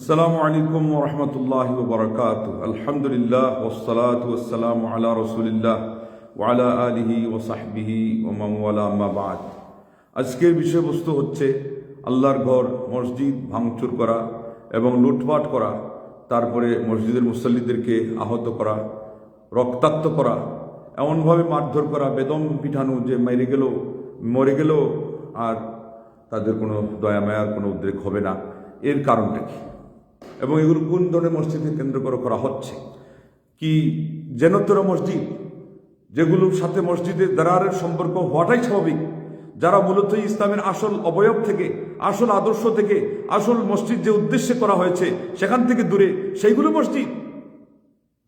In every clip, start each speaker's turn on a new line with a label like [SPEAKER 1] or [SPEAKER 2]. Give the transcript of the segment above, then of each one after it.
[SPEAKER 1] السلام عليكم ورحمة الله وبركاته الحمد لله والصلاة والسلام على رسول الله وعلى آله وصحبه ومن والاه ما بعد আজকের বিষয়বস্তু হচ্ছে আল্লাহর ঘর মসজিদ ভাঙচুর করা এবং লুটপাট করা তারপরে মসজিদের মুসল্লিদেরকে আহত করা রক্তাক্ত করা এমনভাবে মারধর করা বেদম পিঠানো যে মেরে গেল মরে গেল আর তাদের কোনো দয়া মায়ার কোনো উদ্রেক হবে না এর কারণটা কি এবং এগুলো কোন ধরনের মসজিদকে কেন্দ্র করে করা হচ্ছে? কি জেনতর মসজিদ যেগুলোর সাথে মসজিদের দারারের সম্পর্ক হওয়াটাই স্বাভাবিক। যারা মূলত ইসলামের আসল অবয়ব থেকে, আসল আদর্শ থেকে, আসল মসজিদ যে উদ্দেশ্যে করা হয়েছে, সেখান থেকে দূরে সেইগুলো মসজিদ।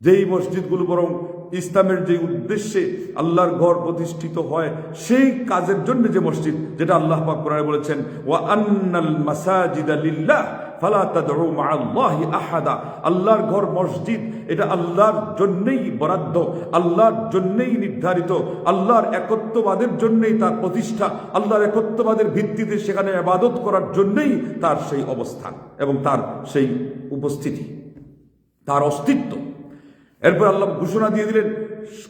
[SPEAKER 1] যেই মসজিদগুলো বরং ইসলামের যে উদ্দেশ্যে আল্লাহর ঘর প্রতিষ্ঠিত হয়, সেই কাজের জন্য যে মসজিদ, যেটা আল্লাহ পাক বলেছেন, ওয়া আন্নাল মাসাজিদা লিল্লাহ। ফালা তাদউ মাআল্লাহি আহাদা। আল্লাহর ঘর মসজিদ, এটা আল্লাহর জন্যই বরাদ্দ, আল্লাহর জন্যই নির্ধারিত, আল্লাহর একত্ববাদের জন্যই তার প্রতিষ্ঠা, আল্লাহর একত্ববাদের ভিত্তিতে সেখানে ইবাদত করার জন্যই তার সেই অবস্থান এবং তার সেই উপস্থিতি, তার অস্তিত্ব। এরপর আল্লাহ ঘোষণা দিয়ে দিলেন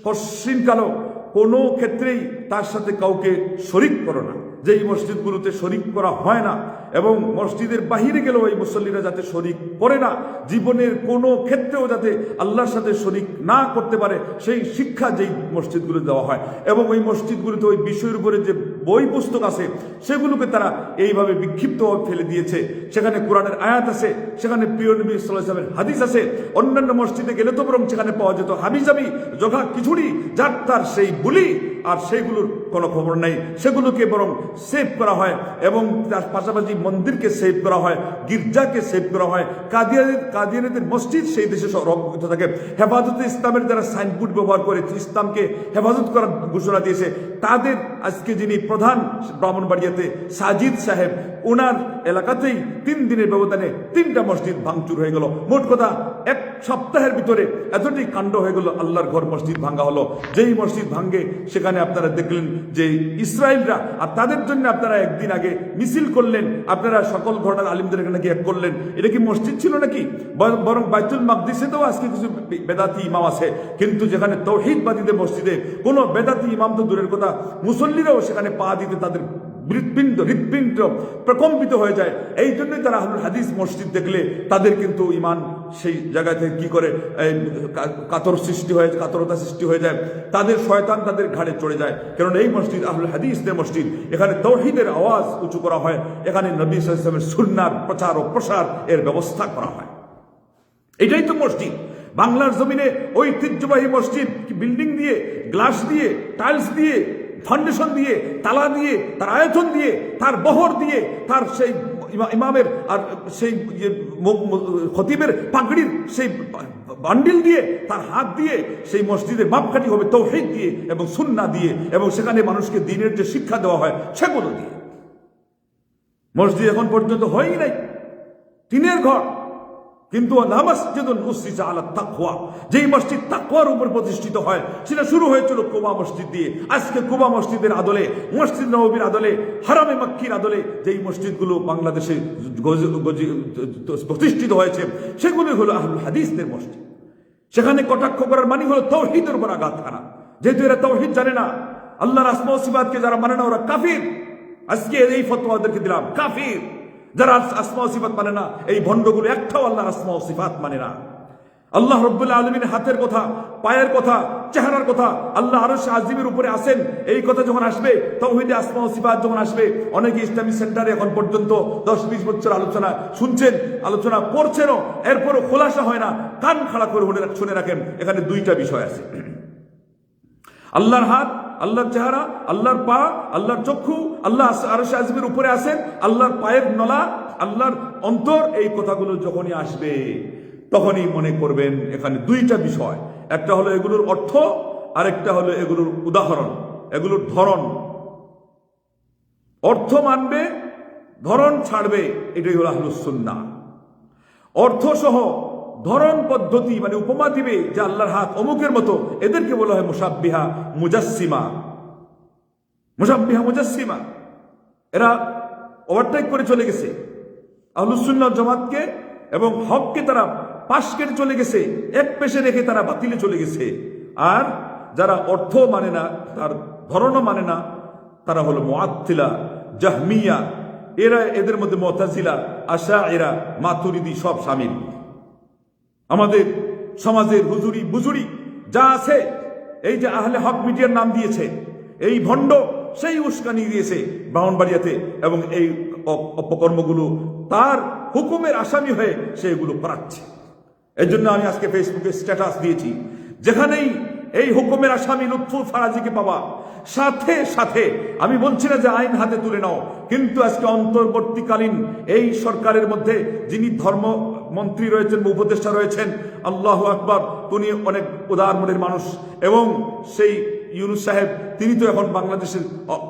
[SPEAKER 1] কশ্চিনকালও কোনো ক্ষেত্রেই তার সাথে কাউকে শরিক করো না। যে এই মসজিদগুলোতে শরিক করা হয় না এবং মসজিদের বাহিরে গেলেও এই মুসল্লিরা যাতে শরিক করে না, জীবনের কোনো ক্ষেত্রেও যাতে আল্লাহর সাথে শরিক না করতে পারে, সেই শিক্ষা যেই মসজিদগুলো দেওয়া হয়। এবং ওই মসজিদগুলোতে ওই বিষয়ের উপরে যে বই পুস্তক আছে, সেগুলোকে তারা এইভাবে বিক্ষিপ্তভাবে ফেলে দিয়েছে। সেখানে কোরআনের আয়াত আছে, সেখানে প্রিয় নবী সাল্লামের হাদিস আছে। অন্যান্য মসজিদে গেলে তো বরং সেখানে পাওয়া যেত হাবিজাবি, জঘা খিচুড়ি, যার তার সেই বুলি, আর সেইগুলোর কোনো খবর নেই। সেগুলোকে বরং সেভ করা হয় এবং তার পাশাপাশি মন্দিরকে সেভ করা হয়, গির্জাকে সেভ করা হয়, কাদিয়ানের, কাদিয়ানিদের মসজিদ সেই দেশে রক্ষিত থাকে। হেফাজতে ইসলামের যারা সাইনবোর্ড ব্যবহার করে ইসলামকে হেফাজত করার ঘোষণা দিয়েছে, তাদের আজকে যিনি প্রধান ব্রাহ্মণবাড়িয়াতে সাজিদ সাহেব, ওনার এলাকাতেই তিন দিনের ব্যবধানে তিনটা মসজিদ ভাঙচুর হয়ে গেল। মোট কথা, এক সপ্তাহের ভিতরে এতটি কাণ্ড হয়ে গেল, আল্লাহর ঘর মসজিদ ভাঙ্গা হলো। যেই মসজিদ ভাঙ্গে সেখানে আপনারা দেখলেন যে ইসরায়েলরা আর তাদের জন্য আপনারা একদিন আগে মিছিল করলেন, আপনারা সকল ঘটনার আলিমদের এখানে গিয়ে করলেন। এটা কি মসজিদ ছিল নাকি? বর- বাইতুল তো আজকে কিছু বেদাতি ইমাম আছে। কিন্তু যেখানে তৌহিদবাদীদের মসজিদে কোনো বেদাতি ইমাম তো দূরের কথা, মুসল্লিরাও সেখানে পা দিতে তাদের হৃৎপিণ্ড হৃৎপিণ্ড প্রকম্পিত হয়ে যায়। এই জন্যই তারা আহলুল হাদিস মসজিদ দেখলে, তাদের কিন্তু ইমান সেই জায়গা থেকে কি করে? কাতর সৃষ্টি হয়ে কাতরতা সৃষ্টি হয়ে যায়। তাদের শয়তান তাদের ঘাড়ে চড়ে যায়। কারণ এই মসজিদ, আহলুল হাদিসদের মসজিদ, এখানে তৌহিদের আওয়াজ উঁচু করা হয়। এখানে নবী সাল্লামের সুন্নার প্রচার ও প্রসার এর ব্যবস্থা করা হয়। এটাই তো মসজিদ। বাংলার জমিনে ঐতিহ্যবাহী মসজিদ বিল্ডিং দিয়ে গ্লাস দিয়ে টাইলস দিয়ে ফাউন্ডেশন দিয়ে, তালা দিয়ে, তার আয়োজন দিয়ে, তার বহর দিয়ে, তার সেই ইমা- ইমামের আর সেই খতিবের পাগড়ির সেই বান্ডিল দিয়ে, তার হাত দিয়ে সেই মসজিদের মাপকাঠি হবে তৌহিদ দিয়ে এবং সুন্না দিয়ে এবং সেখানে মানুষকে দিনের যে শিক্ষা দেওয়া হয় সেগুলো দিয়ে। মসজিদ এখন পর্যন্ত হয়ই নাই। টিনের ঘর। কিন্তু যেই মসজিদ তাকওয়ার উপর প্রতিষ্ঠিত হয়, সেটা শুরু হয়েছিল কুবা মসজিদ দিয়ে। আজকে কুবা মসজিদের আদলে, মসজিদ নববীর আদলে, হারামে মক্কির আদলে যেই মসজিদগুলো বাংলাদেশে প্রতিষ্ঠিত হয়েছে সেগুলো হলো আহলুল হাদিসদের মসজিদ। সেখানে কটাক্ষ করার মানে হলো তৌহিদের উপর আঘাত হানা। যেহেতু এরা তৌহিদ জানে না, আল্লাহর আসমা সিফাতকে যারা মানে না, ওরা কাফির। আজকে এই ফতোয়াদেরকে দিলাম, কাফির। যারা আসমা সিফাত মানে না, এই ভণ্ডগুলো একটাও আল্লাহর আসমা সিফাত মানে না। আল্লাহ রব্বুল্লাহ আলমিনের হাতের কথা, পায়ের কথা, চেহারার কথা আল্লাহ আরও আজিমের উপরে আসেন। এই কথা যখন আসবে, তৌহিদে আসমা সিফাত যখন আসবে, অনেকে ইসলামী সেন্টারে এখন পর্যন্ত দশ বিশ বছর আলোচনা শুনছেন, আলোচনা করছেনও, এরপরও খোলাসা হয় না, কান খাড়া করে শুনে রাখেন, এখানে দুইটা বিষয় আছে। আল্লাহর হাত আল্লাহর চেহারা, আল্লাহর পা, আল্লাহর চক্ষু, আল্লাহ আরশ আজমের উপরে আছেন, আল্লাহর পায়ের নলা, আল্লাহর অন্তর, এই কথাগুলো যখনই আসবে, তখনই মনে করবেন এখানে দুইটা বিষয়। একটা হলো এগুলোর অর্থ, আরেকটা হলো এগুলোর উদাহরণ, এগুলোর ধরন। অর্থ মানবে, ধরন ছাড়বে, এটাই হলো আহলুসুন্না অর্থ সহ ধরন পদ্ধতি মানে উপমা দিবে যে আল্লাহর হাত অমুকের মতো, এদেরকে বলা হয় মুসাব্বিহা মুজাসিমা মুসাব্বিহা মুজাসিমা এরা ওভারটেক করে চলে গেছে। আহলুসুন্না জামাতকে এবং হককে তারা পাশ কেটে চলে গেছে, এক পেশে রেখে তারা বাতিলে চলে গেছে। আর যারা অর্থ মানে না, তার ধরনও মানে না, তারা হলো মোয়াত্তিলা জাহমিয়া। এরা এদের মধ্যে মতাজিলা আশা এরা মাতুরিদি সব সামিল। আমাদের সমাজের হুজুরি বুজুরি যা আছে, এই যে আহলে হক মিডিয়ার নাম দিয়েছে, এই ভণ্ড সেই উস্কানি দিয়েছে ব্রাহ্মণবাড়িয়াতে এবং এই অপকর্মগুলো তার হুকুমের আসামি হয়ে সেগুলো করাচ্ছে। এর জন্য আমি আজকে ফেসবুকে স্ট্যাটাস দিয়েছি। যেখানেই এই হুকুমের আসামি লুৎফুল ফারাজিকে পাবা। সাথে সাথে, আমি বলছি না যে আইন হাতে তুলে নাও, কিন্তু আজকে অন্তর্বর্তীকালীন এই সরকারের মধ্যে যিনি ধর্ম মন্ত্রী রয়েছেন উপদেষ্টা রয়েছেন, আল্লাহ আকবর তিনি অনেক উদার মনের মানুষ এবং সেই ইউনুস সাহেব, তিনি তো এখন বাংলাদেশের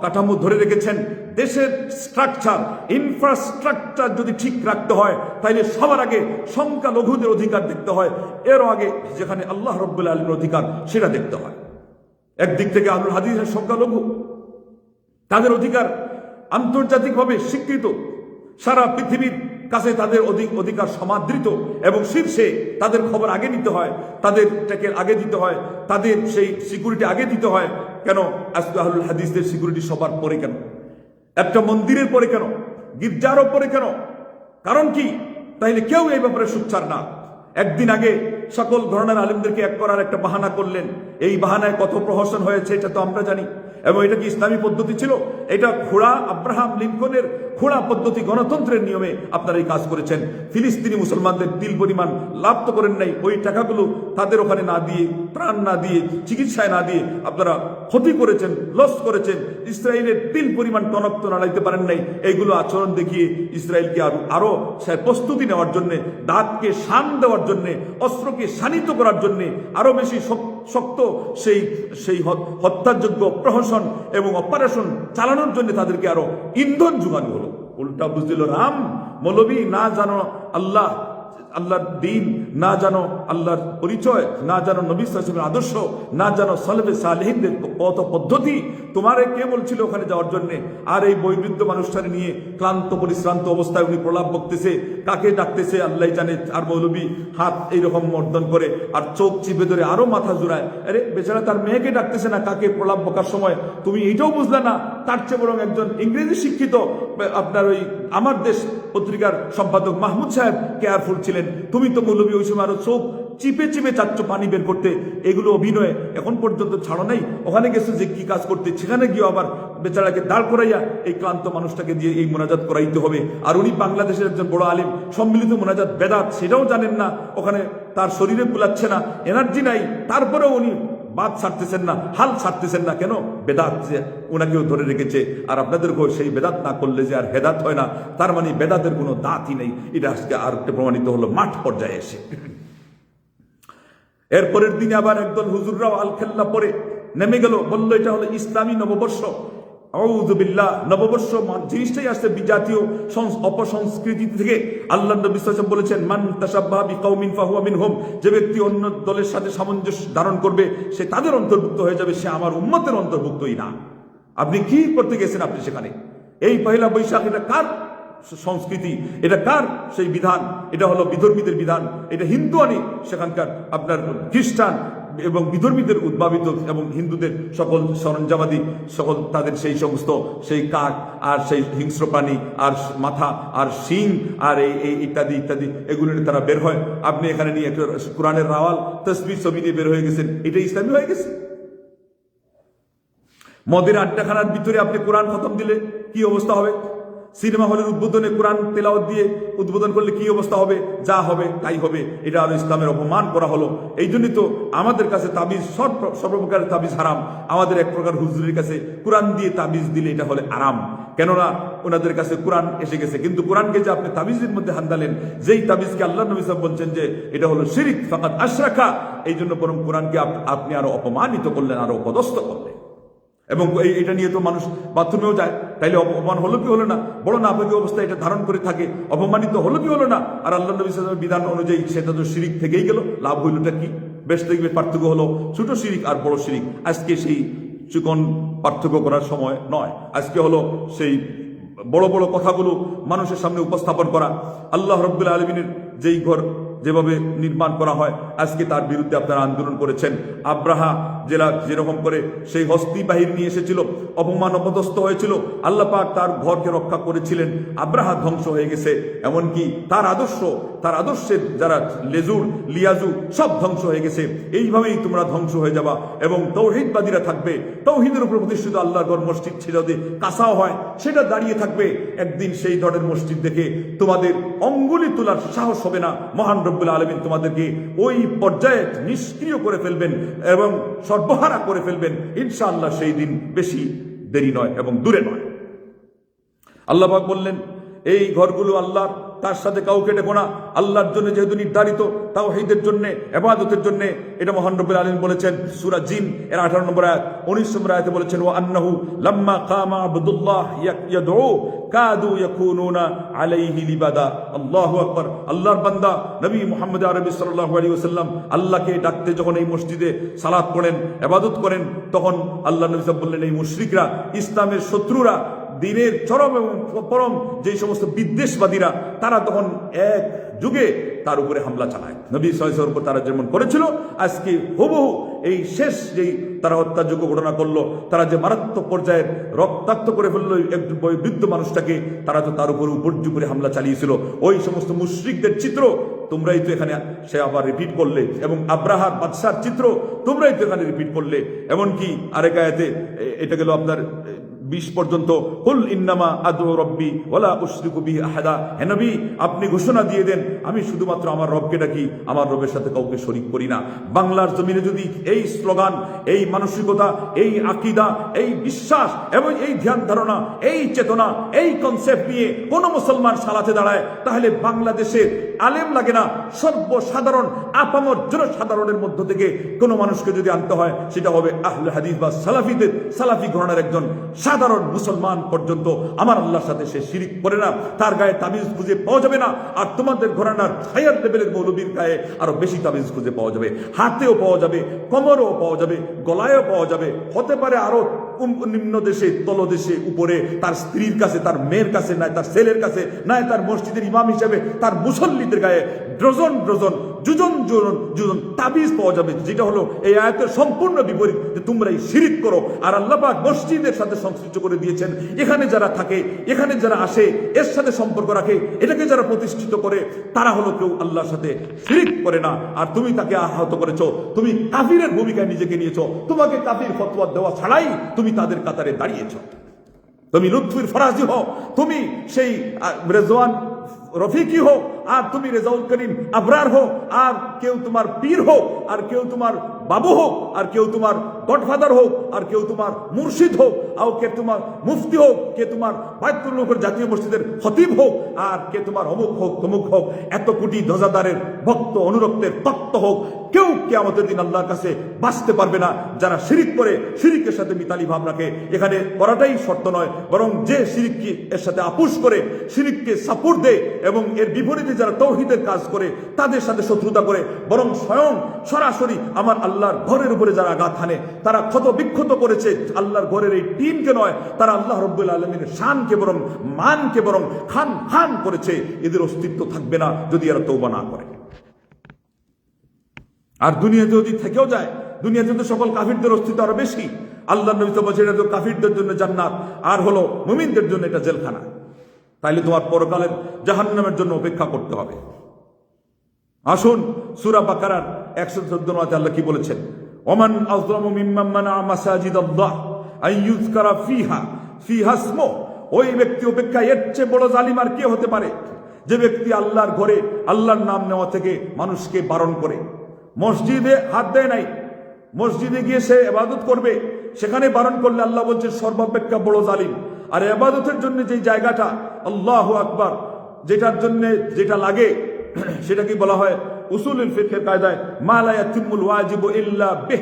[SPEAKER 1] কাঠামো ধরে রেখেছেন। দেশের স্ট্রাকচার ইনফ্রাস্ট্রাকচার যদি ঠিক রাখতে হয় তাহলে সবার আগে সংখ্যালঘুদের অধিকার দেখতে হয়। এরও আগে যেখানে আল্লাহ রব্বুল আলমের অধিকার, সেটা দেখতে হয়। একদিক থেকে আলুল হাদিসের সংখ্যালঘু, তাদের অধিকার আন্তর্জাতিকভাবে স্বীকৃত। সারা পৃথিবীর কাছে তাদের অধিক অধিকার সমাদৃত এবং শীর্ষে তাদের খবর আগে নিতে হয়, তাদের ট্যাকের আগে দিতে হয়, তাদের সেই সিকিউরিটি আগে দিতে হয়। কেন? আহলুল হাদিসদের সিকিউরিটি সবার পরে কেন? একটা মন্দিরের পরে কেন? গির্জারও পরে কেন? কারণ কি? তাইলে কেউ এই ব্যাপারে সুচ্চার না। একদিন আগে সকল ধরনের আলিমদেরকে এক করার একটা বাহানা করলেন। এই বাহানায় কত প্রহসন হয়েছে এটা তো আমরা জানি। এবং এটা কি ইসলামী পদ্ধতি ছিল? এটা খোড়া আব্রাহাম লিঙ্কনের খোড়া পদ্ধতি গণতন্ত্রের নিয়মে আপনারা এই কাজ করেছেন। ফিলিস্তিনি মুসলমানদের তিল পরিমাণ লাভ তো করেন নাই। ওই টাকাগুলো তাদের ওখানে না দিয়ে প্রাণ না দিয়ে, চিকিৎসায় না দিয়ে আপনারা ক্ষতি করেছেন, লস করেছেন। ইসরায়েলের তিল পরিমাণ টনক তো নাড়াইতে পারেন নাই। এইগুলো আচরণ দেখিয়ে ইসরায়েলকে আরও আরও সে প্রস্তুতি নেওয়ার জন্য, দাঁতকে শান দেওয়ার জন্য, অস্ত্রকে শানিত করার জন্য আরও বেশি শক- শক্ত সেই সেই হত্যাযোগ্য প্রহসন এবং অপারেশন চালানোর জন্য তাদেরকে আরও ইন্ধন যোগানো হলো। উল্টা বুঝদিল রাম, মৌলবী, না জানো আল্লাহ আল্লাহর দিন, না জানো আল্লাহর পরিচয়, না জানো নবী সাল্লামের আদর্শ, না জানো সালবে সালেহিনদের পথ পদ্ধতি। তোমারে কে বলছিল ওখানে যাওয়ার জন্য? আর এই বৈবৃদ্ধ মানুষটাকে নিয়ে ক্লান্ত, পরিশ্রান্ত অবস্থায় উনি প্রলাপ বকতেছে। কাকে ডাকতেছে আল্লাহ জানে আর মৌলবী হাত এইরকম মর্দন করে আর চোখ চিপে ধরে আরও মাথা জুড়ায়। আরে বেচারা তার মেয়েকে ডাকতেছে না, কাকে প্রলাপ বকার সময়? তুমি এইটাও বুঝলে না, তার চেয়ে বরং একজন ইংরেজি শিক্ষিত, আপনার ওই আমার দেশ পত্রিকার সম্পাদক মাহমুদ সাহেব কেয়ারফুল ছিলেন। তুমি তো মৌলবী ওই সময় আরও চোখ চিপে চিপে চাচ্ছ পানি বের করতে। এগুলো অভিনয় এখন পর্যন্ত ছাড়ো নাই। ওখানে গেছে যে কি কাজ করতে, সেখানে গিয়ে আবার বেচারাকে দাঁড় করাইয়া এই ক্লান্ত মানুষটাকে দিয়ে এই মোনাজাত করাইতে হবে। আর উনি বাংলাদেশের একজন বড় আলিম, সম্মিলিত মোনাজাত বেদাত, সেটাও জানেন না। ওখানে তার শরীরে কুলাচ্ছে না, এনার্জি নাই। তারপরেও উনি বাদ ছাড়তেছেন না, হাল ছাড়তেছেন না কেন? বেদাত যে ওনাকেও ধরে রেখেছে। আর আপনাদেরকেও সেই বেদাত না করলে যে আর হেদাত হয় না, তার মানে বেদাতের কোনো দাঁতই নেই। এটা আজকে আর একটা প্রমাণিত হলো, মাঠ পর্যায়ে এসে। এরপরের দিনে আবার একদল হুজুররাও আল খেল্লা পরে নেমে গেল, বলল, এটা হলো ইসলামী নববর্ষ। আউযুবিল্লাহ নববর্ষ জিনিসটাই আসছে বিজাতীয় সংস- অপসংস্কৃতি থেকে। আল্লাহ নবী বলেছেন, মান তাশাব্বাহা বিকাউমিন ফাহুয়া মিনহুম যে ব্যক্তি অন্য দলের সাথে সামঞ্জস্য ধারণ করবে, সে তাদের অন্তর্ভুক্ত হয়ে যাবে, সে আমার উম্মতের অন্তর্ভুক্তই না। আপনি কি করতে গেছেন আপনি সেখানে? এই পয়লা বৈশাখ, এটা কার সংস্কৃতি? এটা কার সেই বিধান? এটা হলো বিধর্মীদের বিধান। এটা হিন্দু আনি, সেখানকার আপনার খ্রিস্টান এবং বিধর্মীদের উদ্ভাবিত এবং হিন্দুদের সকল সরঞ্জামাদি, সকল তাদের সেই সমস্ত সেই কাক আর সেই হিংস্র প্রাণী আর মাথা আর শিং আর এই ইত্যাদি ইত্যাদি, এগুলো নিয়ে তারা বের হয়। আপনি এখানে নিয়ে একটা কোরআনের রাওয়াল তসবির ছবি দিয়ে বের হয়ে গেছেন। এটা ইসলামী হয়ে গেছে। মদের আড্ডাখানার ভিতরে আপনি কোরআন খতম দিলে কি অবস্থা হবে? সিনেমা হলের উদ্বোধনে কোরআন তেলাওয়াত দিয়ে উদ্বোধন করলে কি অবস্থা হবে? যা হবে, তাই হবে। এটা হলো ইসলামের অপমান করা হলো। এই জন্যই তো আমাদের কাছে তাবিজ সর্ব- সর্বপ্রকারের তাবিজ হারাম। আমাদের এক প্রকার হুজুরের কাছে কোরআন দিয়ে তাবিজ দিলে এটা হলে আরাম। কেননা ওনাদের কাছে কোরআন এসে গেছে। কিন্তু কোরআনকে যে আপনি তাবিজের মধ্যে হান্দালেন যেই তাবিজকে আল্লাহ নবী সাহেব বলছেন যে এটা হলো শিরিক ফাকাত আশরাকা এই জন্য বরং কোরআনকে আপনি আরও অপমানিত করলেন, আরও অপদস্থ করলেন। এবং এটা নিয়ে তো মানুষ বাথরুমেও যায়। তাইলে অপমান হলো কি হলো না? বড় নাপাকি অবস্থা এটা ধারণ করে থাকে। অপমানিত হলো কি হলো না? আর আল্লাহ নবী বিধান অনুযায়ী সেটা তো শিরিক থেকেই গেল। লাভ হইলটা কি? বেশ দেখবে পার্থক্য হলো ছোট শিরিক আর বড় শিরিক। আজকে সেই চিকন পার্থক্য করার সময় নয়। আজকে হলো সেই বড় বড় কথাগুলো মানুষের সামনে উপস্থাপন করা। আল্লাহ রব্বুল আলমিনের যেই ঘর যেভাবে নির্মাণ করা হয়, আজকে তার বিরুদ্ধে আপনারা আন্দোলন করেছেন। আব্রাহা জেলা যেরকম করে সেই হস্তি বাহিনী নিয়ে এসেছিল, অপমান অপদস্থ হয়েছিল, আল্লাহ পাক তার ঘরকে রক্ষা করেছিলেন আব্রাহা ধ্বংস হয়ে গেছে। এমনকি তার আদর্শ, তার আদর্শের যারা লেজুর, লিয়াজু সব ধ্বংস হয়ে গেছে। এইভাবেই তোমরা ধ্বংস হয়ে যাবা এবং তৌহিদবাদীরা থাকবে। তৌহিদের উপর প্রতিষ্ঠিত আল্লাহর ঘর মসজিদ সে যদি কাঁসাও হয়, সেটা দাঁড়িয়ে থাকবে। একদিন সেই ধরনের মসজিদ দেখে তোমাদের অঙ্গুলি তোলার সাহস হবে না। মহান রব্বুল আলমিন তোমাদেরকে ওই পর্যায়ে নিষ্ক্রিয় করে ফেলবেন এবং সর্বহারা করে ফেলবেন, ইনশাআল্লাহ সেই দিন বেশি দেরি নয় এবং দূরে নয়। আল্লাহবাক বললেন, এই ঘরগুলো আল্লাহ তার সাথে কাউকে ডেকো না। আল্লাহর জন্য যেহেতু নির্ধারিত তাও হেদের জন্য এবাদতের জন্য, এটা মহান রব্বুল আলম বলেছেন সুরা জিন, এর আঠারো নম্বর আয়াত। উনিশ নম্বর আয়াতে বলেছেন ও আন্নাহু লাম্মা কামা আব্দুল্লাহ ইয়াদউ কাদু ইয়াকুনুনা আলাইহি লিবাদা। আল্লাহু আকবার। আল্লাহর বান্দা নবী মুহাম্মদ আরবি সাল্লাল্লাহু আলাইহি ওয়াসাল্লাম আল্লাহকে ডাকতে যখন এই মসজিদে সালাত পড়েন, ইবাদত করেন, তখন আল্লাহ নবী বললেন, এই মুশরিকরা, ইসলামের শত্রুরা দিনের চরম এবং পরম যে সমস্ত বিদ্বেষবাদীরা, তারা তখন এক যুগে তার উপরে হামলা চালায়। নবী সয়সের উপর তারা যেমন করেছিল, আজকে হুবহু এই শেষ যেই তারা হত্যাযোগ্য ঘটনা করল, তারা যে মারাত্মক পর্যায়ের রক্তাক্ত করে ফেলল এক বৃদ্ধ মানুষটাকে, তারা তো তার উপরে উপর্য করে হামলা চালিয়েছিল। ওই সমস্ত মুশ্রিকদের চিত্র তোমরাই তো এখানে সে আবার রিপিট করলে, এবং আব্রাহার বাদশার চিত্র তোমরাই তো এখানে রিপিট করলে। এমনকি আরেক আয়াতে এটা গেল আপনার বিশ পর্যন্ত কুল ইন্নামা আদু রব্বি ওলা উশরিকু আহাদা। হে নবী, আপনি ঘোষণা দিয়ে দেন, আমি শুধুমাত্র আমার রবকে ডাকি, আমার রবের সাথে কাউকে শরিক করি না। বাংলার জমিনে যদি এই স্লোগান, এই মানসিকতা, এই আকিদা, এই বিশ্বাস এবং এই ধ্যান ধারণা, এই চেতনা, এই কনসেপ্ট নিয়ে কোন মুসলমান সালাতে দাঁড়ায়, তাহলে বাংলাদেশের আলেম লাগে না, সর্বসাধারণ, আপামর জনসাধারণের মধ্য থেকে কোনো মানুষকে যদি আনতে হয়, সেটা হবে আহলে হাদিস বা সালাফিদের, সালাফি ঘরানার একজন সাধারণ মুসলমান পর্যন্ত আমার আল্লাহর সাথে সে শিরিক করে না। তার গায়ে তাবিজ খুঁজে পাওয়া যাবে না। আর তোমাদের ঘরানার হায়ার লেভেলের মৌলবীর গায়ে আরও বেশি তাবিজ খুঁজে পাওয়া যাবে। হাতেও পাওয়া যাবে, কোমরেও পাওয়া যাবে, গলায়ও পাওয়া যাবে। হতে পারে আরও নিম্ন দেশে তলদেশে উপরে, তার স্ত্রীর কাছে, তার মেয়ের কাছে, নাই তার ছেলের কাছে, নাই তার মসজিদের ইমাম হিসেবে, তার মুসল্লিদের গায়ে ডজন ডজন যুজন যুজন তাবিজ পাওয়া যাবে, যেটা হলো এই আয়াতের সম্পূর্ণ বিপরীত, যে তোমরা এই শিরিক করো। আর আল্লাহ পাক মসজিদের সাথে সংশ্লিষ্ট করে দিয়েছেন, এখানে যারা থাকে, এখানে যারা আসে, এর সাথে সম্পর্ক রাখে, এটাকে যারা প্রতিষ্ঠিত করে, তারা হলো কেউ আল্লাহর সাথে শিরিক করে না। আর তুমি তাকে আহত করেছ, তুমি কাফিরের ভূমিকায় নিজেকে নিয়েছো, তোমাকে কাফির ফতোয়া দেওয়া ছাড়াই তুমি তাদের কাতারে দাঁড়িয়েছো। তুমি লুৎফির ফরাজি হও, তুমি সেই রেজওয়ান রফিকি হোক, আর তুমি রেজাউল করিম আবরার হোক, আর কেউ তোমার পীর হোক, আর কেউ তোমার বাবু হোক, আর কেউ তোমার গডফাদার হোক, আর কেউ তোমার মুর্শিদ হোক, আর কে তোমার মুফতি হোক, কে তোমার বায়তুল লোকের জাতীয় মসজিদের খতিব হোক, আর কে তোমার অমুক হোক, তমুক হোক, এত কোটি ধ্বজাদারের ভক্ত অনুরক্তের তত্ত্ব হোক কেউ কে আমাদের দিন আল্লাহর কাছে বাঁচতে পারবে না। যারা শিরিক করে, শিরিকের সাথে মিতালি ভাব রাখে এখানে করাটাই শর্ত নয়, বরং যে শিরিককে এর সাথে আপুষ করে, শিরিককে সাপোর্ট দেয় এবং এর বিপরীতে যারা তৌহিদের কাজ করে, তাদের সাথে শত্রুতা করে, বরং স্বয়ং সরাসরি আমার আল্লাহর ঘরের উপরে যারা আঘাত হানে, তারা ক্ষত বিক্ষত করেছে, আল্লাহর ঘরের এই টিমকে নয়, তারা আল্লাহ রব্বুল আলমীর শানকে বরং মানকে বরং খান খান করেছে, এদের অস্তিত্ব থাকবে না যদি এরা তৌবা না করে। আর দুনিয়াতে যদি থেকেও যায়। দুনিয়াতে তো সকল কাফিরদের অস্তিত্ব আরও বেশি। আল্লাহ নবী তো বলছে এটা তো কাফিরদের জন্য জান্নাত। আর হলো মুমিনদের জন্য এটা জেলখানা। তাইলে তোমার পরকালের জাহান্নামের জন্য অপেক্ষা করতে হবে। আসুন, সুরা বাকারার একশো চোদ্দ নয় আল্লাহ কি বলেছেন? ওমান আজলামু মিম্মান মানা মাসাজিদ আল্লাহ আন ইউযকারা ফিহা। ফিহা ইসমু ওই ব্যক্তি অপেক্ষা এর চেয়ে বড় জালিম আর কে হতে পারে? যে ব্যক্তি আল্লাহর ঘরে, আল্লাহর নাম নেওয়া থেকে মানুষকে বারণ করে। মসজিদে হাত দেয় নাই। মসজিদে গিয়ে সে এবাদত করবে। সেখানে বারণ করলে আল্লাহ বলছে সর্বাপেক্ষা বড় জালিম। আর এবাদতের জন্য যে জায়গাটা, আল্লাহ আকবার, যেটার জন্য যেটা লাগে, সেটাকে বলা হয় উসুল ফিকহের কায়দায় মালায়া তিমুল ওয়াজিবু ইল্লা বিহ।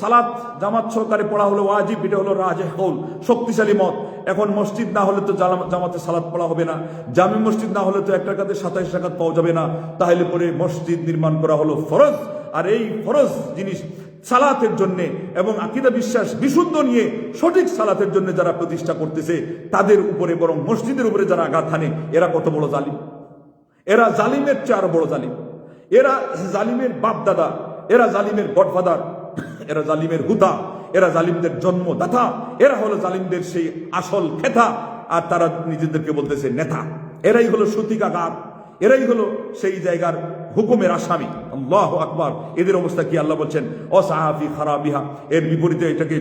[SPEAKER 1] সালাত জামাত সহকারে পড়া হলো ওয়াজিব, এটা হলো রাজে কৌল, শক্তিশালী মত। এখন মসজিদ না হলে তো জামাতে সালাত পড়া হবে না। জামি মসজিদ না হলে তো এক টাকাতে সাতাইশ টাকা পাওয়া যাবে না। তাহলে পরে মসজিদ নির্মাণ করা হলো ফরজ। আর এই ফরজ জিনিস সালাতের জন্য এবং আকিদা বিশ্বাস বিশুদ্ধ নিয়ে সঠিক সালাতের জন্য যারা প্রতিষ্ঠা করতেছে, তাদের উপরে বরং মসজিদের উপরে যারা আঘাত হানে, এরা কত বড় জালিম। এরা জালিমের চেয়ে আরও বড় জালিম। এরা জালিমের বাপ দাদা এরা জালিমের গডফাদার, এরা জালিমের হুতা, এরা জালিমদের জন্মদাতা, এরা হলো জালিমদের সেই আসল খেতা, আর তারা নিজেদেরকে বলতেছে নেতা। এরাই হলো সতিকাগার, এরাই হলো সেই জায়গার হুকুমের আসামি। আল্লাহ আকবর। এদের অবস্থা কি? আল্লাহ বলছেন, অসাহাফি খারাপিহা এর বিপরীতে এটাকে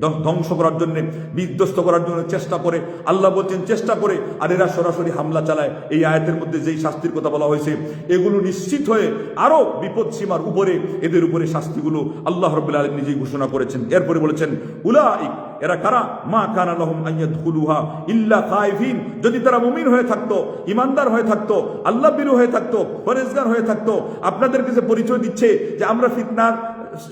[SPEAKER 1] ধ্বংস করার জন্য, বিধ্বস্ত করার জন্য চেষ্টা করে, আল্লাহ বলছেন চেষ্টা করে, আর এরা সরাসরি হামলা চালায়। এই আয়াতের মধ্যে যেই শাস্তির কথা বলা হয়েছে, এগুলো নিশ্চিত হয়ে আরও বিপদ সীমার উপরে এদের উপরে শাস্তিগুলো আল্লাহ রব্বুল আলম নিজেই ঘোষণা করেছেন। এরপরে বলেছেন, উলাইক, এরা কারা? মা কানা লহম ইল্লা খাইফিন। যদি তারা মুমিন হয়ে থাকতো, ইমানদার হয়ে থাকতো আল্লাহ বিরু হয়ে থাকতো পরেজগার হয়ে থাকতো আপনাদের কাছে পরিচয় দিচ্ছে যে আমরা ফিতনার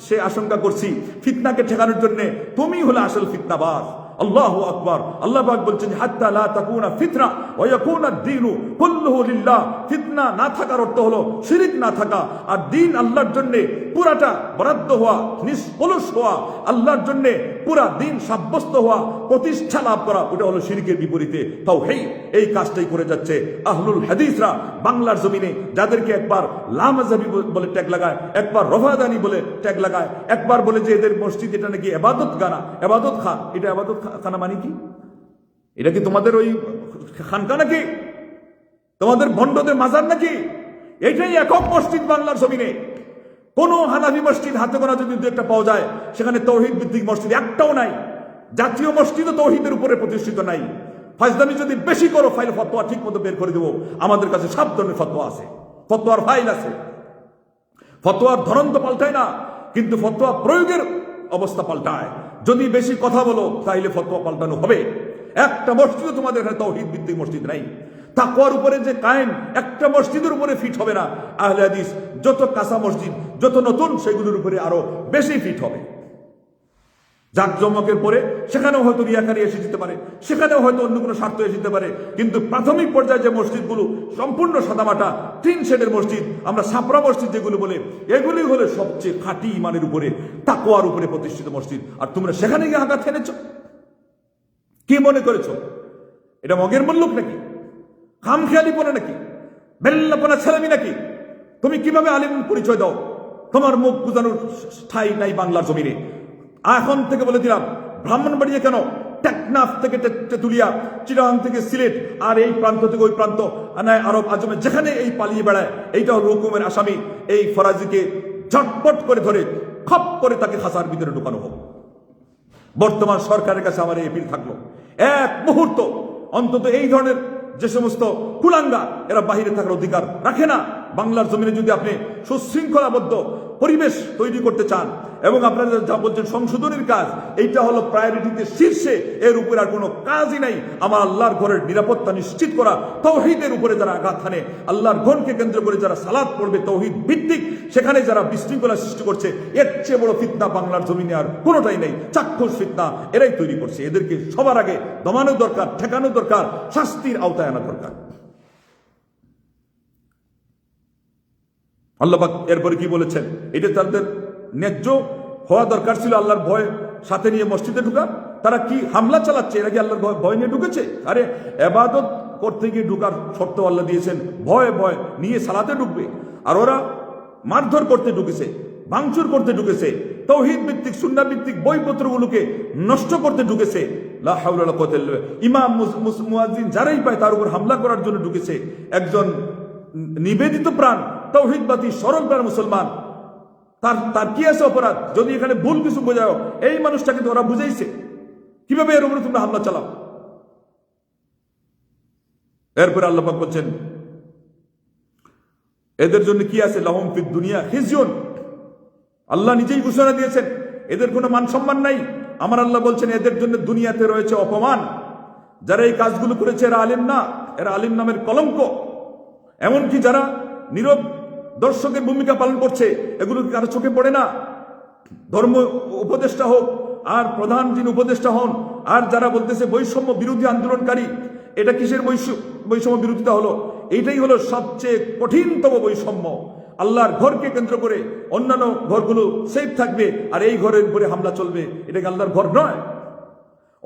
[SPEAKER 1] সে আশঙ্কা করছি ফিতনাকে ঠেকানোর জন্য তুমি হলো আসল ফিতনাবাজ। আল্লাহু আকবার। আল্লাহ পাক বলছেন, হাত্তা লা তাকুনা ফিতনা ওয়া ইয়াকুনা দ্বীনু কুল্লুহু লিল্লাহ। ফিতনা না থাকার অর্থ হলো শিরিক না থাকা। আর দিন আল্লাহর জন্য পুরাটা বরাদ্দ হওয়া, নিষ্কলুষ হওয়া, আল্লাহর জন্য পুরা দিন সাব্যস্ত হওয়া, প্রতিষ্ঠা লাভ করা, ওটা হলো শিরিকের বিপরীতে তাও হেই এই কাজটাই করে যাচ্ছে আহলুল হাদিসরা বাংলার জমিনে, যাদেরকে একবার লামাজাবি বলে ট্যাগ লাগায়, একবার রফাদানি বলে ট্যাগ লাগায়, একবার বলে যে এদের মসজিদ এটা নাকি এবাদত গানা এবাদত খা এটা এবাদত খানা মানে কি? এটা কি তোমাদের ওই খানকা নাকি? তোমাদের ভণ্ডদের মাজার নাকি? এটাই একক মসজিদ বাংলার জমিনে। কোন হানাফি মসজিদ হাতে গোনা যদি দু একটা পাওয়া যায়, সেখানে তৌহিদ ভিত্তিক মসজিদ একটাও নাই। জাতীয় মসজিদও তৌহিদের উপরে প্রতিষ্ঠিত নাই। ফাজদামি যদি বেশি করো, ফাইল ফতোয়া ঠিক মতো বের করে দেবো। আমাদের কাছে সব ধরনের ফতোয়া আছে। ফতোয়ার ফাইল আছে। ফতোয়ার ধরন তো পাল্টায় না, কিন্তু ফতোয়া প্রয়োগের অবস্থা পাল্টায়। যদি বেশি কথা বলো, তাইলে ফতোয়া পাল্টানো হবে। একটা মসজিদ তোমাদের এখানে তৌহিদ ভিত্তিক মসজিদ নাই। তাকওয়ার উপরে যে কায়েম, একটা মসজিদের উপরে ফিট হবে না। আহলে হাদিস, যত কাঁচা মসজিদ, যত নতুন, সেগুলোর উপরে আরও বেশি ফিট হবে। জাকজমকের পরে সেখানেও হয়তো রিয়াকারি এসে যেতে পারে, সেখানেও হয়তো অন্য কোনো স্বার্থ এসে যেতে পারে। কিন্তু প্রাথমিক পর্যায়ে যে মসজিদগুলো, সম্পূর্ণ সাদামাটা, টিন শেডের মসজিদ, আমরা সাপরা মসজিদ যেগুলো বলে, এগুলি হলে সবচেয়ে খাঁটি ইমানের উপরে তাকোয়ার উপরে প্রতিষ্ঠিত মসজিদ। আর তোমরা সেখানে গিয়ে আঘাত হেনেছ? কি মনে করেছ? এটা মগের মল্লুক নাকি? খামখেয়ালি পরে নাকি? বেল্লাপনা ছেলেমি নাকি? তুমি কীভাবে আলিম পরিচয় দাও? তোমার মুখ বুঝানোর ঠাই নাই বাংলার জমিনে। এখন থেকে বলে দিলাম ব্রাহ্মণবাড়িয়া কেন টেকনাফ থেকে তে- তেতুলিয়া চিরাং থেকে সিলেট আর এই প্রান্ত থেকে ওই প্রান্ত, আনায় আরব আজমে যেখানে এই পালিয়ে বেড়ায় এইটা হলো হুকুমের আসামি, এই ফরাজিকে ঝটপট করে ধরে, খপ করে তাকে খাসার ভিতরে ঢুকানো হোক। বর্তমান সরকারের কাছে আমার এই এপিল থাকল। এক মুহূর্ত, অন্তত এই ধরনের যে সমস্ত কুলাঙ্গা, এরা বাহিরে থাকার অধিকার রাখে না। বাংলার জমিনে যদি আপনি সুশৃঙ্খলাবদ্ধ পরিবেশ তৈরি করতে চান এবং আপনারা যা বলছেন সংশোধনের কাজ, এইটা হলো প্রায়োরিটিতে শীর্ষে, এর উপরে আর কোনো কাজই নাই। আমার আল্লাহর ঘরের নিরাপত্তা নিশ্চিত করা, তৌহিদের উপরে যারা আঘাত হানে, আল্লাহর ঘনকে কেন্দ্র করে যারা সালাদ পড়বে, তৌহিদ ভিত্তিক, সেখানে যারা বিশৃঙ্খলা সৃষ্টি করছে, এর চেয়ে বড় ফিতনা বাংলার জমিনে আর কোনোটাই নেই। চাক্ষুষ ফিতনা এরাই তৈরি করছে। এদেরকে সবার আগে দমানো দরকার, ঠেকানো দরকার, শাস্তির আওতায় আনা দরকার। আল্লাহবাক এরপরে কি বলেছেন? এটা তাদের ন্যায্য হওয়া দরকার ছিল আল্লাহর ভয় সাথে নিয়ে মসজিদে ঢুকা। তারা কি হামলা চালাচ্ছে? এরা কি আল্লাহর ভয় নিয়ে ঢুকেছে? আরে, এবাদত করতে গিয়ে ঢুকার শর্ত আল্লাহ দিয়েছেন। ভয় ভয় নিয়ে সালাতে ঢুকবে। আর ওরা মারধর করতে ঢুকেছে, ভাঙচুর করতে ঢুকেছে, তৌহিদ ভিত্তিক সুন্না ভিত্তিক বইপত্রগুলোকে নষ্ট করতে ঢুকেছে। ইমাম যারাই পায় তার উপর হামলা করার জন্য ঢুকেছে। একজন নিবেদিত প্রাণ তৌহিদবাদী সরল প্রাণ মুসলমান তার তার কি আছে অপরাধ? যদি এখানে ভুল কিছু বোঝাও এই মানুষটাকে তো ওরা বুঝাইছে। কীভাবে এর উপরে তোমরা হামলা চালাও? এরপরে আল্লাহ পাক বলছেন, এদের জন্য কি আছে? লাহম ফিদ দুনিয়া খিজিয়ন আল্লাহ নিজেই ঘোষণা দিয়েছেন, এদের কোনো মান সম্মান নাই। আমার আল্লাহ বলছেন, এদের জন্য দুনিয়াতে রয়েছে অপমান। যারা এই কাজগুলো করেছে, এরা আলিম না, এরা আলিম নামের কলঙ্ক। এমনকি যারা নীরব দর্শকের ভূমিকা পালন করছে, এগুলো কি কারও চোখে পড়ে না? ধর্ম উপদেষ্টা হোক, আর প্রধান যিনি উপদেষ্টা হন, আর যারা বলতেছে বৈষম্য বিরোধী আন্দোলনকারী, এটা কিসের বৈষম্য বিরোধিতা হলো? এইটাই হলো সবচেয়ে কঠিনতম বৈষম্য। আল্লাহর ঘরকে কেন্দ্র করে অন্যান্য ঘরগুলো সেফ থাকবে, আর এই ঘরের উপরে হামলা চলবে। এটা কি আল্লাহর ঘর নয়?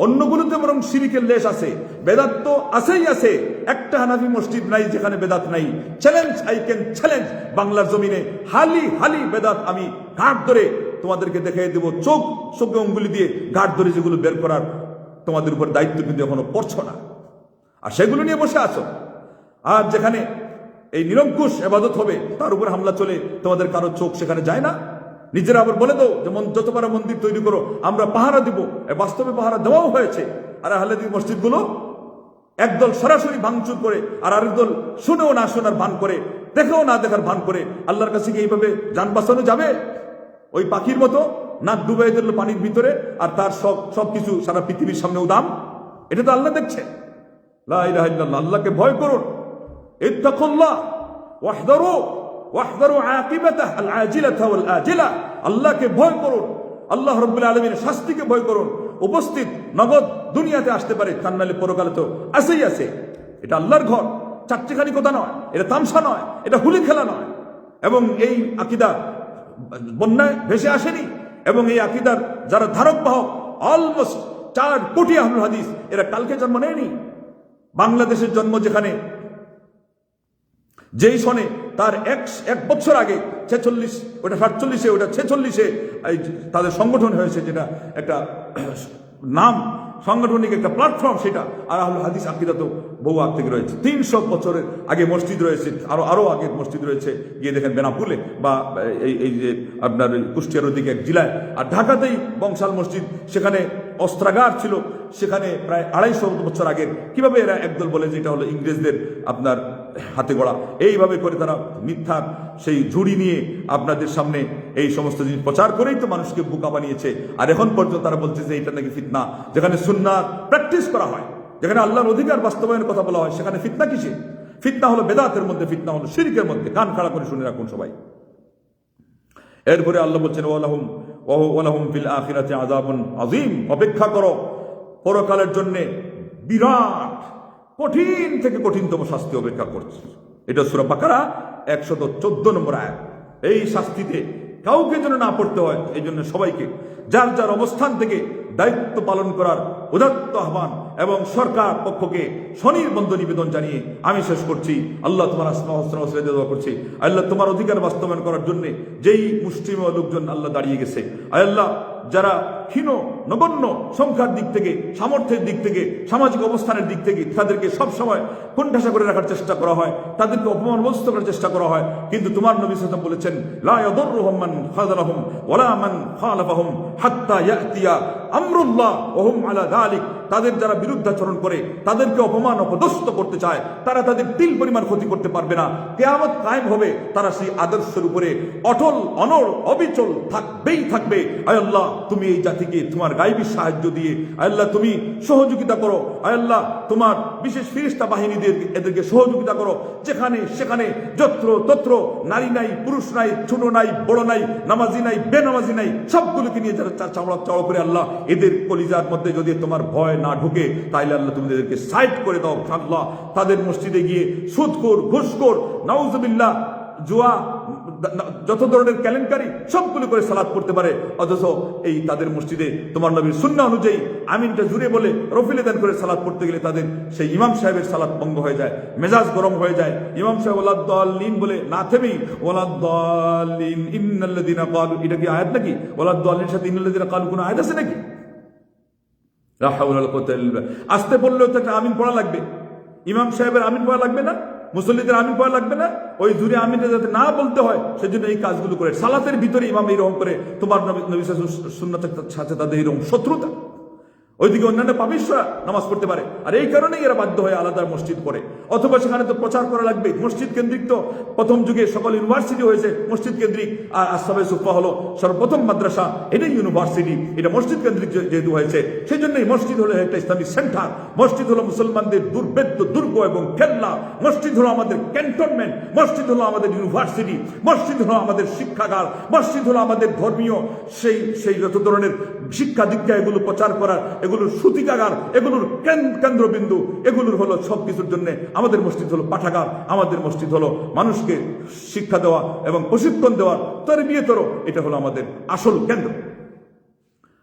[SPEAKER 1] অন্যগুলোতে বরং শিরিকের লেশ আছে, বেদাত তো আছেই আছে। একটা হানাফি মসজিদ নাই যেখানে বেদাত নাই। চ্যালেঞ্জ আই ক্যান চ্যালেঞ্জ বাংলার জমিনে হালি হালি বেদাত আমি ঘাট ধরে তোমাদেরকে দেখাই দেব। চোখ, চোখে অঙ্গুলি দিয়ে ঘাট ধরে যেগুলো বের করার তোমাদের উপর দায়িত্ব কিন্তু এখনও পড়ছো না। আর সেগুলো নিয়ে বসে আছো। আর যেখানে এই নিরঙ্কুশ এবাদত হবে, তার উপর হামলা চলে তোমাদের কারও চোখ সেখানে যায় না। নিজেরা আবার বলে দাও যেমন যত মন্দির তৈরি করো, আমরা পাহারা দিব। বাস্তবে পাহারা দেওয়াও হয়েছে। আর আহলেদি মসজিদগুলো একদল সরাসরি ভাঙচুর করে, আর আরেক দল শুনেও না শোনার ভান করে, দেখেও না দেখার ভান করে। আল্লাহর কাছে কি এইভাবে যান বাঁচানো যাবে? ওই পাখির মতো নাক ডুবাই দিল পানির ভিতরে, আর তার সব সব কিছু সারা পৃথিবীর সামনে উদাম। এটা তো আল্লাহ দেখছে। আল্লাহকে ভয় করুন। ওয়াহদারু ওয়াহদারু। আল্লাহকে ভয় করুন। আল্লাহ রাব্বুল আলামিনের শাস্তিকে ভয় করুন। উপস্থিত নগদ দুনিয়াতে আসতে পারে তার পরকালে তো আসেই আছে। এটা আল্লাহর ঘর। চারটিখানি কথা নয়। এটা তামসা নয়। এটা হুলি খেলা নয়। এবং এই আকিদা বন্যায় ভেসে আসেনি। এবং এই আকিদার যারা ধারক বাহক অলমোস্ট চার কোটি আহলুল হাদিস, এরা কালকে জন্ম নেয়নি। বাংলাদেশের জন্ম যেখানে যেই সনে তার এক এক বছর আগে ছেচল্লিশ, ওটা সাতচল্লিশে, ওটা ছেচল্লিশে তাদের সংগঠন হয়েছে যেটা একটা নাম, সাংগঠনিক একটা প্ল্যাটফর্ম সেটা আর আহলে হাদিস আকিদা তো বহু আগ থেকে রয়েছে। তিনশো বছরের আগে মসজিদ রয়েছে, আরও আরও আগে মসজিদ রয়েছে, গিয়ে দেখেন বেনাপুলে বা এই এই যে আপনার কুষ্টিয়ার ওদিকে এক জেলায়। আর ঢাকাতেই বংশাল মসজিদ, সেখানে অস্ত্রাগার ছিল, সেখানে প্রায় আড়াইশো বছর আগের। কীভাবে এরা একদল বলে যে এটা হলো ইংরেজদের আপনার হাতে গড়া। এইভাবে করে তারা মিথ্যার সেই ঝুড়ি নিয়ে আপনাদের সামনে এই সমস্ত জিনিস প্রচার করেই তো মানুষকে বোকা বানিয়েছে। আর এখন পর্যন্ত তারা বলছে যে এটা নাকি ফিতনা। যেখানে সুন্নার প্র্যাকটিস করা হয়, যেখানে আল্লাহর অধিকার বাস্তবায়নের কথা বলা হয়, সেখানে ফিতনা কিসে ফিতনা হলো বেদাতের মধ্যে, ফিতনা হলো শিরিকের মধ্যে। কান খাড়া করে শুনে রাখুন সবাই। এরপরে আল্লাহ বলছেন ওয়ালাহুম ওয়ালাহুম ফিল আখিরাতে আযাবুন আযীম। অপেক্ষা করো, পরকালের জন্যে বিরাট কঠিন থেকে কঠিনতম শাস্তি অপেক্ষা করছে। এটা সূরা বাকারা 114 নম্বর আয়াত। এই শাস্তিতে কাউকে যেন না পড়তে হয়, এই জন্য সবাইকে যার যার অবস্থান থেকে দায়িত্ব পালন করার উদাত্ত আহ্বান এবং সরকার পক্ষকে স্বনির্বন্ধ নিবেদন জানিয়ে আমি শেষ করছি। আল্লাহ তোমার আসমা করছি। আল্লাহ তোমার অধিকার বাস্তবায়ন করার জন্য যেই মুসলিম লোকজন আল্লাহ দাঁড়িয়ে গেছে আয় আল্লাহ যারা ক্ষীণ নগণ্য সংখ্যার দিক থেকে, সামর্থ্যের দিক থেকে, সামাজিক অবস্থানের দিক থেকে তাদেরকে সব সময় কোণঠাসা করে রাখার চেষ্টা করা হয়, তাদেরকে অপমান অপমানগ্রস্ত করার চেষ্টা করা হয়। কিন্তু তোমার নবী সাদম বলেছেন লাহম ওলা হাত্তা ইয়াতিয়া আমরুল্লাহ ওহম আলা যালিক। তাদের যারা বিরুদ্ধাচরণ করে, তাদেরকে অপমান, অপদস্থ করতে চায়, তারা তাদের তিল পরিমাণ ক্ষতি করতে পারবে না। কেয়ামত কায়েম হবে, তারা সেই আদর্শের উপরে অটল, অনড়, অবিচল থাকবেই থাকবে। আল্লাহ, তুমি এই জাতিকে তোমার গাইবী সাহায্য দিয়ে আল্লাহ, তুমি সহযোগিতা করো। আল্লাহ, তোমার বিশেষ ফিরিস্তা বাহিনীদের, এদেরকে সহযোগিতা করো। যেখানে সেখানে যত্র তত্র, নারী নাই, পুরুষ নাই, ছোট নাই, বড় নাই, নামাজি নাই, বেনামাজি নাই, সবগুলোকে নিয়ে যারা চা- চাওড়া চাওয়া করে, আল্লাহ, এদের কলিজার মধ্যে যদি তোমার ভয় না ঢুকে তাইলে আল্লাহ তুমি এদেরকে সাইড করে দাও আল্লাহ তাদের মসজিদে গিয়ে সুদখোর, ঘুষখোর, নাউজুবিল্লাহ, জুয়া, যত ধরনের কেলেঙ্কারি সবগুলো করে সালাদ করতে পারে। অথচ এই তাদের মসজিদে তোমার নবীর শূন্য অনুযায়ী আমিনটা জুড়ে বলে রফিলে দান করে সালাদ পড়তে গেলে তাদের সেই ইমাম সাহেবের সালাদ ভঙ্গ হয়ে যায়, মেজাজ গরম হয়ে যায়। ইমাম সাহেব ওলাদ দলিন বলে, না থেমেই ওলাদ দলিন ইন্নাল্লাদিনা কালু, এটা কি আয়াত নাকি? ওলাদ দলিনের সাথে ইন্নাল্লাদিনা কালু কোনো আয়াত আছে নাকি? আসতে বললেও তো একটা আমিন পড়া লাগবে। ইমাম সাহেবের আমিন পড়া লাগবে না? মুসল্লিদের আমিন পড়া লাগবে না? ওই দূরে আমিনটা যাতে না বলতে হয়, সেজন্য এই কাজগুলো করে। সালাতের ভিতরে ইমাম এইরকম করে, তোমার নবী সাথে তাদের এইরকম শত্রুতা। ওইদিকে অন্যান্য পাপিসরা নামাজ পড়তে পারে। আর এই কারণেই এরা বাধ্য হয়ে আলাদা মসজিদ পড়ে। অথবা সেখানে তো প্রচার করা লাগবে, মসজিদ কেন্দ্রিক তো প্রথম যুগে সকল ইউনিভার্সিটি হয়েছে, মসজিদ কেন্দ্রিক। আর আসাবে সুফা হলো সর্বপ্রথম মাদ্রাসা, এটাই ইউনিভার্সিটি। এটা মসজিদ কেন্দ্রিক যেহেতু হয়েছে সেই জন্যই মসজিদ হলো একটা ইসলামিক সেন্টার। মসজিদ হলো মুসলমানদের দুর্বেদ্য দুর্গ এবং কেল্লা মসজিদ হলো আমাদের ক্যান্টনমেন্ট। মসজিদ হলো আমাদের ইউনিভার্সিটি। মসজিদ হলো আমাদের শিক্ষাগার। মসজিদ হলো আমাদের ধর্মীয় সেই সেই যত ধরনের শিক্ষা দীক্ষা এগুলো প্রচার করার এগুলোর সুতিকাগার, এগুলোর কেন- কেন্দ্রবিন্দু, এগুলোর হলো সব কিছুর জন্য আমাদের মসজিদ হলো পাঠাগার, আমাদের মসজিদ হলো মানুষকে শিক্ষা দেওয়া এবং প্রশিক্ষণ দেওয়ার তরবিয়তরও এটা হলো আমাদের আসল কেন্দ্র।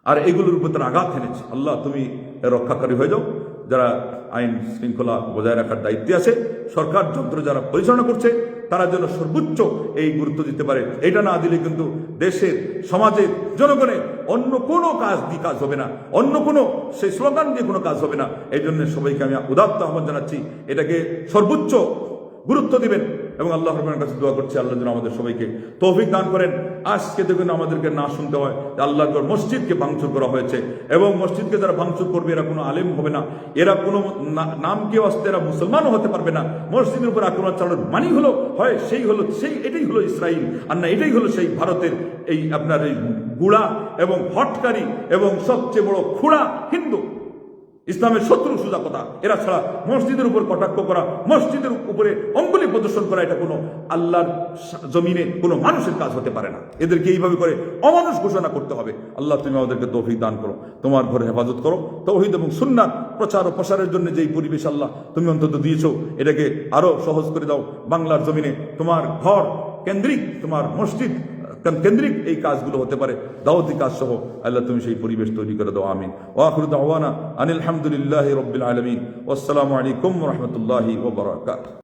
[SPEAKER 1] আর এগুলোর উপর তারা আঘাত এনেছে আল্লাহ, তুমি রক্ষাকারী হয়ে যাও। যারা আইন শৃঙ্খলা বজায় রাখার দায়িত্বে আছে, সরকার যন্ত্র যারা পরিচালনা করছে, তারা যেন সর্বোচ্চ এই গুরুত্ব দিতে পারে। এটা না দিলে কিন্তু দেশের, সমাজের, জনগণের অন্য কোনো কাজ দিয়ে কাজ হবে না, অন্য কোনো, সেই স্লোগান দিয়ে কোনো কাজ হবে না। এই জন্য সবাইকে আমি উদাত্ত আহ্বান জানাচ্ছি, এটাকে সর্বোচ্চ গুরুত্ব দিবেন এবং আল্লাহ রহমানের কাছে দোয়া করছি, আল্লাহ যেন আমাদের সবাইকে তৌফিক দান করেন। আজকে দেখুন আমাদেরকে না শুনতে হয় যে আল্লাহর মসজিদকে ভাঙচুর করা হয়েছে এবং মসজিদকে যারা ভাঙচুর করবে, এরা কোনো আলেম হবে না, এরা কোনো নামকে আসতে এরা মুসলমানও হতে পারবে না। মসজিদের উপর আক্রমণ চালানোর মানি হলো, হয় সেই হলো, সেই, এটাই হলো ইসরায়েল আর না, এটাই হলো সেই ভারতের এই আপনার এই গুড়া এবং হটকারী এবং সবচেয়ে বড় খুড়া হিন্দু। ইসলামের শত্রু সুজা কথা। এরা ছাড়া মসজিদের উপর কটাক্ষ করা, মসজিদের উপরে অঙ্গুলি প্রদর্শন করা, এটা কোনো আল্লাহর জমিনে কোনো মানুষের কাজ হতে পারে না। এদেরকে এইভাবে করে অমানুষ ঘোষণা করতে হবে। আল্লাহ, তুমি আমাদেরকে তৌফিক দান করো। তোমার ঘরে হেফাজত করো। তৌহিদ এবং সুন্নার প্রচার ও প্রসারের জন্য যেই পরিবেশ আল্লাহ তুমি অন্তত দিয়েছ, এটাকে আরও সহজ করে দাও। বাংলার জমিনে তোমার ঘর কেন্দ্রিক, তোমার মসজিদ কেন্দ্রিক এই কাজগুলো হতে পারে। দাওয়াতি কাজ সহ আল্লাহ তুমি সেই পরিবেশ তৈরি করে দাও, আমিন। ওয়াখরুদ আওয়ানা আনিল হামদুলিল্লাহ রবিল আলমিন। আসসালামু আলাইকুম রহমতুল্লাহি ওবরাকাত